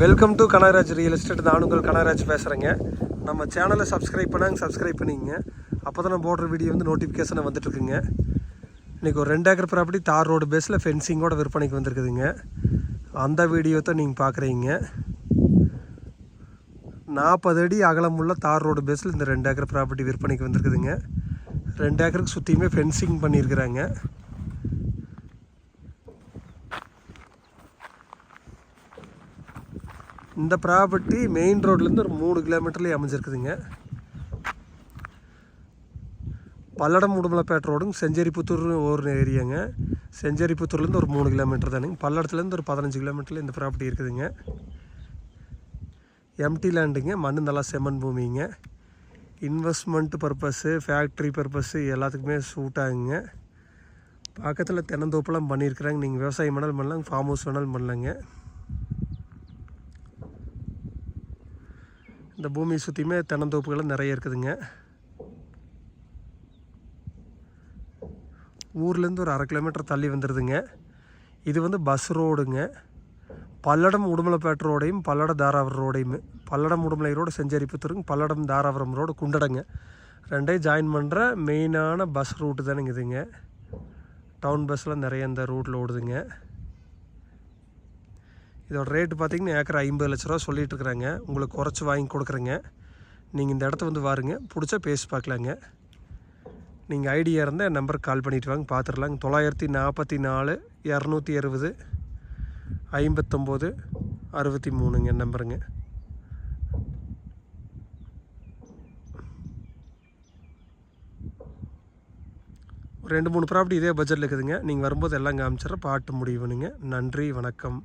Welcome to Kanagaraj real estate நான் உங்கள் கனகராஜ் பேசுகிறேங்க நம்ம சேனலை சப்ஸ்கிரைப் பண்ணாங்க சப்ஸ்கிரைப் பண்ணிங்க. அப்போ தான் நம்ம போடுற வீடியோ வந்து நோட்டிஃபிகேஷனை வந்துட்டுருக்குங்க. இன்றைக்கி ஒரு ரெண்டு ஏக்கர் ப்ராப்பர்ட்டி தார் ரோடு பேஸில் ஃபென்சிங்கோட விற்பனைக்கு வந்திருக்குதுங்க. அந்த வீடியோ தான் நீங்கள் பார்க்குறீங்க நாற்பது அடி அகலமுள்ள தார் ரோடு பேஸில் இந்த ரெண்டு ஏக்கர் ப்ராப்பர்ட்டி விற்பனைக்கு வந்திருக்குதுங்க. ரெண்டு ஏக்கருக்கு சுற்றியுமே ஃபென்சிங் பண்ணியிருக்கிறாங்க. இந்த ப்ராப்பர்ட்டி மெயின் ரோட்லேருந்து ஒரு மூணு கிலோமீட்டர்லேயே அமைஞ்சிருக்குதுங்க. பல்லடம் உடுமலைப்பேட்டை ரோடுங்க செஞ்சேரிப்புத்தூர் ஒரு ஏரியாங்க செஞ்சேரிப்புத்தூர்லேருந்து ஒரு மூணு கிலோமீட்டர் தானுங்க. பல்லடத்துலேருந்து ஒரு பதினஞ்சு கிலோமீட்டரில் இந்த ப்ராப்பர்ட்டி இருக்குதுங்க. எம்டி லேண்டுங்க மண் நல்லா செம்மண் பூமிங்க. இன்வெஸ்ட்மெண்ட் பர்பஸ்ஸு ஃபேக்ட்ரி பர்பஸ்ஸு எல்லாத்துக்குமே சூட் ஆகுங்க. பக்கத்தில் தென்னந்தோப்பெல்லாம் பண்ணியிருக்கிறாங்க. நீங்கள் விவசாயம் வேணாலும் பண்ணலாங்க ஃபார்ம் ஹவுஸ் வேணாலும் பண்ணலாங்க. இந்த பூமியை சுற்றியுமே தென்னந்தோப்புகள் நிறைய இருக்குதுங்க. ஊர்லேருந்து ஒரு அரை கிலோமீட்டர் தள்ளி வந்துடுதுங்க இது வந்து பஸ் ரோடுங்க பல்லடம் உடுமலைப்பேட்டை ரோடையும் பல்லட தாராவரம் ரோடையும் பல்லடம் உடுமலை ரோடு செஞ்சரிப்புத்தூருங்க பல்லடம் தாராவரம் ரோடு குண்டடங்க. ரெண்டையும் ஜாயின் பண்ணுற மெயினான பஸ் ரூட்டு தானுங்க இதுங்க. டவுன் பஸ்லாம் நிறைய இந்த ரூட்டில் ஓடுதுங்க. இதோட ரேட்டு பார்த்தீங்கன்னா ஏக்கர் ஐம்பது லட்ச ரூபா சொல்லிட்டு இருக்கிறாங்க உங்களுக்கு குறைச்சி வாங்கி கொடுக்குறேங்க. நீங்கள் இந்த இடத்த வந்து பாருங்க பிடிச்சா பேசி பார்க்கலாங்க. நீங்கள் ஐடியா இருந்தால் என் நம்பருக்கு கால் பண்ணிட்டு வாங்க. பார்த்துடலாங்க தொள்ளாயிரத்தி நாற்பத்தி நாலு இரநூத்தி அறுபது ஐம்பத்தொம்போது அறுபத்தி மூணுங்க என் நம்பருங்க ரெண்டு மூணு ப்ராப்பர்ட்டி இதே பட்ஜெட்டில் இருக்குதுங்க. நீங்கள் வரும்போது எல்லாம் காமிச்சிட்ற பாட்டு முடிவுனுங்க. நன்றி வணக்கம்.